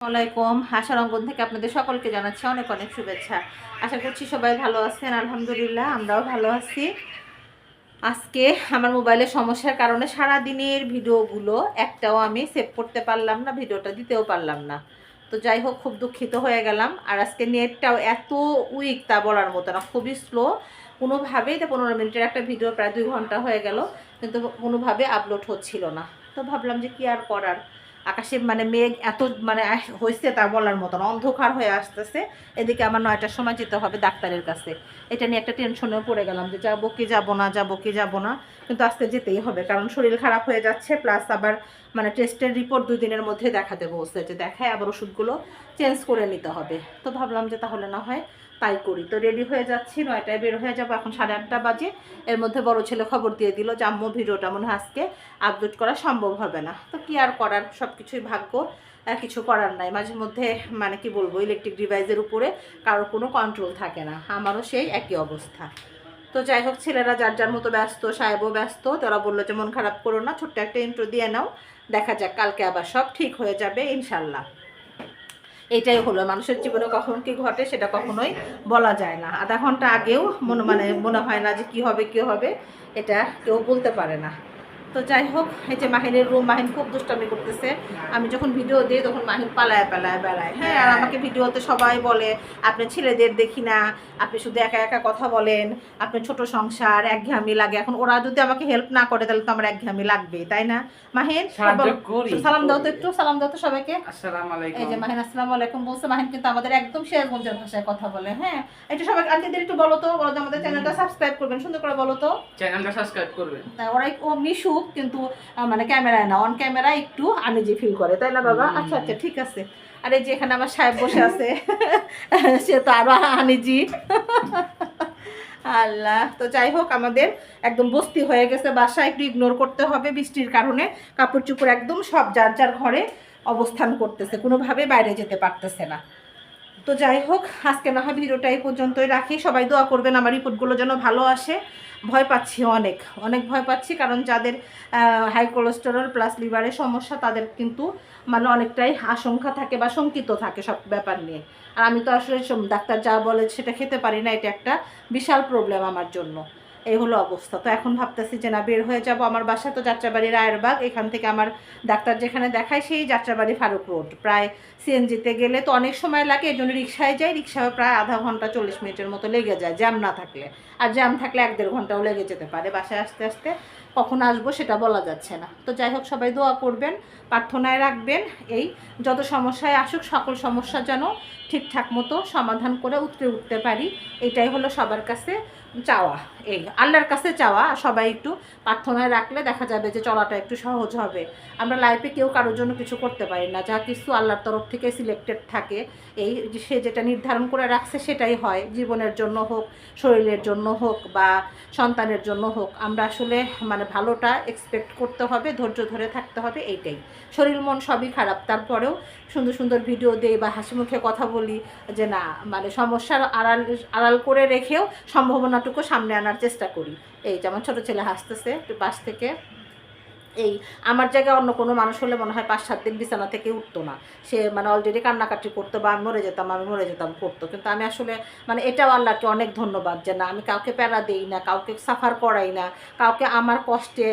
আসসালামাইকুম আশার অঙ্গন থেকে আপনাদের সকলকে জানাচ্ছি অনেক অনেক শুভেচ্ছা। আশা করছি সবাই ভালো আছেন, আলহামদুলিল্লাহ, আমরাও ভালো আছি। আজকে আমার মোবাইলের সমস্যার কারণে সারা দিনের ভিডিওগুলো একটাও আমি সেভ করতে পারলাম না, ভিডিওটা দিতেও পারলাম না। তো যাই হোক, খুব দুঃখিত হয়ে গেলাম। আর আজকে নেটটাও এত উইক তা বলার মতো না, খুবই স্লো কোনোভাবেই তো পনেরো মিনিটের একটা ভিডিও প্রায় দুই ঘণ্টা হয়ে গেল, কিন্তু কোনোভাবে আপলোড হচ্ছিল না। তো ভাবলাম যে কি আর করার। আকাশে মানে মেঘ এত মানে হয়েছে তা বলার মতন, অন্ধকার হয়ে আসতেছে। এদিকে আমার নয়টার সময় যেতে হবে ডাক্তারের কাছে। এটা নিয়ে একটা টেনশনেও পড়ে গেলাম যে যাব কি যাব না, যাব কি যাব না। কিন্তু আজকে যেতেই হবে, কারণ শরীর খারাপ হয়ে যাচ্ছে প্লাস আবার মানে টেস্টের রিপোর্ট দুই দিনের মধ্যে দেখাতে বলছে যে দেখায় আবার ওষুধগুলো চেঞ্জ করে নিতে হবে। তো ভাবলাম যে তাহলে না হয় তাই করি। তো রেডি হয়ে যাচ্ছি, নয়টায় বের হয়ে যাব, এখন সাড়ে আটটা বাজে। এর মধ্যে বড় ছেলে খবর দিয়ে দিল যে, আম্মু, ভিডিওটা মনে আজকে আপলোড করা সম্ভব হবে না। তো কি আর করার? সব কিছুই ভাগ্য কিছু করার নাই। মাঝে মধ্যে মানে কি বলব ইলেকট্রিক ডিভাইসের উপরে কারোর কোনো কন্ট্রোল থাকে না। আমারও সেই একই অবস্থা। তো যাই হোক, ছেলেরা যার যার মতো ব্যস্ত, সাহেবও ব্যস্ত, তারা বলল যে, মন খারাপ করো না, ছোট্ট একটা ইন্ট্রো দিয়ে নাও। দেখা যাক, কালকে আবার সব ঠিক হয়ে যাবে, ইনশাল্লাহ। এটাই হলো। মানুষের জীবনে কখন কি ঘটে সেটা কখনোই বলা যায় না। আধা ঘণ্টা আগেও মনে মানে মনে হয় না যে কি হবে কি হবে, এটা কেউ বলতে পারে না। তো যাই হোক এই যে মাহিনের রুম মাহিন খুব দুষ্টামি করতেছে। আমি যখন ভিডিও দিই তখন মাহিন পালায় পালায় বেড়ায়। হ্যাঁ আর আমাকে ভিডিওতে সবাই বলে আপনি ছেলেদের দেখি না আপনি শুধু একা একা কথা বলেন আপনি ছোট সংসার একঘেয়ামি লাগে। এখন ওরা যদি আমাকে হেল্প না করে তাহলে তো আমার একঘেয়ামি লাগবে তাই না? মাহিন সালাম দাও তো একটু সালাম দাও তো সবাইকে। এই যে মাহিন আসসালামু আলাইকুম বলছে। মাহিন কিন্তু আমাদের একদম শেয়ারগঞ্জের ভাষায় কথা বলে হ্যাঁ। একটু সবাই আন্টিদের একটু বলো তো বলো আমাদের চ্যানেলটা সাবস্ক্রাইব করবেন সুন্দর করে বলো তো। চ্যানেলটা সাবস্ক্রাইব করবেন। ওরাই ও মিশুক কিন্তু মানে ক্যামেরায় না অন ক্যামেরা একটু আনিজি ফিল করে তাই না বাবা? আচ্ছা আচ্ছা ঠিক আছে। আর এই যে এখানে আমার সাহেব বসে আছে সে তো আরও আনিজি। আল্লাহ তো যাই হোক আমাদের একদম বস্তি হয়ে গেছে বাসা একটু ইগনোর করতে হবে বৃষ্টির কারণে কাপড় চোপড় একদম সব যার যার ঘরে অবস্থান করতেছে কোনোভাবে বাইরে যেতে পারতেছে না। তো যাই হোক, আজকে না হয় ভিডিওটা এই পর্যন্তই রাখি। সবাই দোয়া করবেন, আমার রিপোর্টগুলো যেন ভালো আসে। ভয় পাচ্ছি অনেক অনেক ভয় পাচ্ছি কারণ যাদের হাই কোলেস্টেরল প্লাস লিভারের সমস্যা, তাদের কিন্তু মানে অনেকটাই আশঙ্কা থাকে বা শঙ্কিত থাকে সব ব্যাপার নিয়ে। আর আমি তো আসলে ডাক্তার যা বলে সেটা খেতে পারি না, এটা একটা বিশাল প্রবলেম আমার জন্য। এই হলো অবস্থা। তো এখন ভাবতেছি যে, না, বের হয়ে যাব আমার বাসা তো যাত্রাবাড়ি রায়েরবাগ এখান থেকে আমার ডাক্তার যেখানে দেখায় সেই যাত্রাবাড়ি ফারুক রোড। প্রায় সিএনজিতে গেলে তো অনেক সময় লাগে এই জন্য রিক্সায় যাই। রিক্সায় প্রায় আধা ঘণ্টা চল্লিশ মিনিটের মতো লেগে যায় জ্যাম না থাকলে। আর জ্যাম থাকলে এক দেড় ঘন্টাও লেগে যেতে পারে। বাসায় আসতে আসতে কখন আসব সেটা বলা যাচ্ছে না। তো যাই হোক, সবাই দোয়া করবেন, প্রার্থনায় রাখবেন, এই যত সমস্যায় আসুক, সকল সমস্যা যেন ঠিকঠাক মতো সমাধান করে উতরে উঠতে পারি, এটাই হলো সবার কাছে চাওয়া। এই আল্লাহর কাছে চাওয়া, সবাই একটু প্রার্থনায় রাখলে দেখা যাবে যে চলাটা একটু সহজ হবে। আমরা লাইফে কেউ কারোর জন্য কিছু করতে পারি না, যা কিছু আল্লাহর তরফ থেকে সিলেক্টেড থাকে, এই সে যেটা নির্ধারণ করে রাখছে সেটাই হয়, জীবনের জন্য হোক, শরীরের জন্য হোক বা সন্তানের জন্য হোক। আমরা আসলে মানে ভালোটা এক্সপেক্ট করতে হবে, ধৈর্য ধরে থাকতে হবে, এইটাই। শরীর মন সবই খারাপ, তারপরেও সুন্দর সুন্দর ভিডিও দেই বা হাসি মুখে কথা বলি যে না মানে সমস্যার আড়াল আড়াল করে রেখেও সম্ভাবনাটুকু সামনে আনার চেষ্টা করি। এই যেমন ছোটো ছেলে হাসতেছে একটু পাশ থেকে। এই আমার জায়গায় অন্য কোনো মানুষ হলে মনে হয় পাঁচ সাত দিন বিছানা থেকে উঠতো না। সে মানে অলরেডি কান্নাকাটি করতো বা আমি মরে যেতাম, আমি মরে যেতাম করতো। কিন্তু আমি আসলে মানে এটাও আল্লাহকে অনেক ধন্যবাদ যে না, আমি কাউকে প্যারা দেই না, কাউকে সাফার করাই না, কাউকে আমার কষ্টে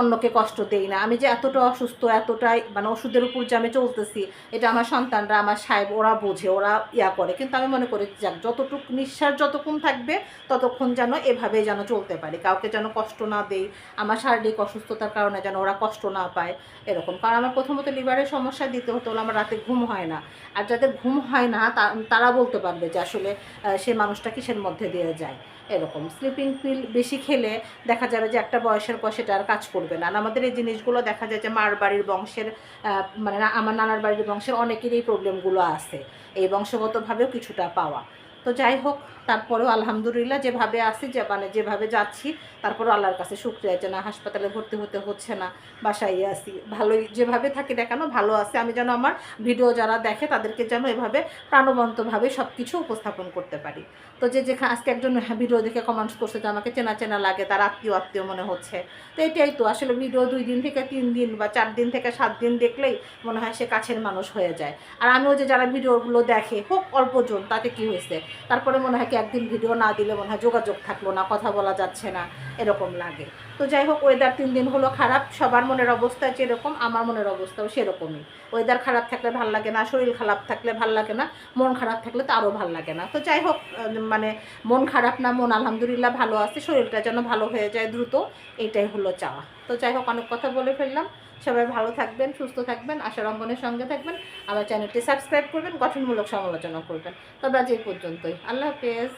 অন্যকে কষ্ট দেই না। আমি যে এতটা অসুস্থ, এতটাই মানে ওষুধের উপর যে আমি চলতেছি, এটা আমার সন্তানরা, আমার সাহেব, ওরা বোঝে, ওরা ইয়া করে। কিন্তু আমি মনে করি যাক, যতটুক নিঃশ্বাস যতক্ষণ থাকবে, ততক্ষণ যেন এভাবে যেন চলতে পারি। কাউকে যেন কষ্ট না দেই, আমার শারীরিক অসুস্থতার কারণে যেন ওরা কষ্ট না পায়, এরকম। কারণ আমার প্রথমত লিভারের সমস্যা দিতে হতো হলো আমার রাতে ঘুম হয় না। আর যাদের ঘুম হয় না তারা বলতে পারবে যে আসলে সে মানুষটা কিসের মধ্যে দিয়ে যায়, এরকম। স্লিপিং পিল বেশি খেলে দেখা যাবে যে একটা বয়সের পর সেটা আর কাজ করবে না। আমাদের এই জিনিসগুলো দেখা যায় যে মার বাড়ির বংশের মানে আমার নানার বাড়ির বংশের অনেকেরই প্রবলেমগুলো আছে। এই বংশগতভাবেও কিছুটা পাওয়া। তো যাই হোক তারপরেও আলহামদুলিল্লাহ যেভাবে আসি যে মানে যেভাবে যাচ্ছি তারপরে আল্লাহর কাছে শুক্রিয়া যে না, হাসপাতালে ভর্তি হতে হচ্ছে না, বাসায় আসি ভালোই যেভাবে থাকি দেখানো ভালো আছে। আমি যেন আমার ভিডিও যারা দেখে, তাদেরকে যেন এভাবে প্রাণবন্তভাবে সব কিছু উপস্থাপন করতে পারি। তো যে যেখানে, আজকে একজন ভিডিও দেখে কমেন্টস করছে যে, আমাকে চেনা চেনা লাগে, তার আত্মীয় আত্মীয় মনে হচ্ছে। তো এটাই তো, আসলে ভিডিও দুই দিন থেকে তিন দিন বা চার দিন থেকে সাত দিন দেখলেই মনে হয় সে কাছের মানুষ হয়ে যায়। আর আমিও যে যারা ভিডিওগুলো দেখে, হোক অল্পজন তাতে কি হয়েছে? তারপরে মনে হয় কি একদিন ভিডিও না দিলে মনে হয় যোগাযোগ থাকল না, কথা বলা যাচ্ছে না, এরকম লাগে। তো যাই হোক ওয়েদার তিন দিন হলো খারাপ। সবার মনের অবস্থা যেরকম, আমার মনের অবস্থাও সেরকমই। ওয়েদার খারাপ থাকলে ভালো লাগে না, শরীর খারাপ থাকলে ভালো লাগে না, মন খারাপ থাকলে তো আরও ভালো লাগে না। তো যাই হোক মানে মন খারাপ না, মন আলহামদুলিল্লাহ ভালো আছে, শরীরটা যেন ভালো হয়ে যায় দ্রুত, এইটাই হলো চাওয়া। তো যাই হোক, অনেক কথা বলে ফেললাম। সবাই ভালো থাকবেন, সুস্থ থাকবেন আশার অঙ্গনের সঙ্গে থাকবেন। আমার চ্যানেলটি সাবস্ক্রাইব করবেন, গঠনমূলক সমালোচনা করবেন। তবে আজ এই পর্যন্তই। আল্লাহ হাফেজ।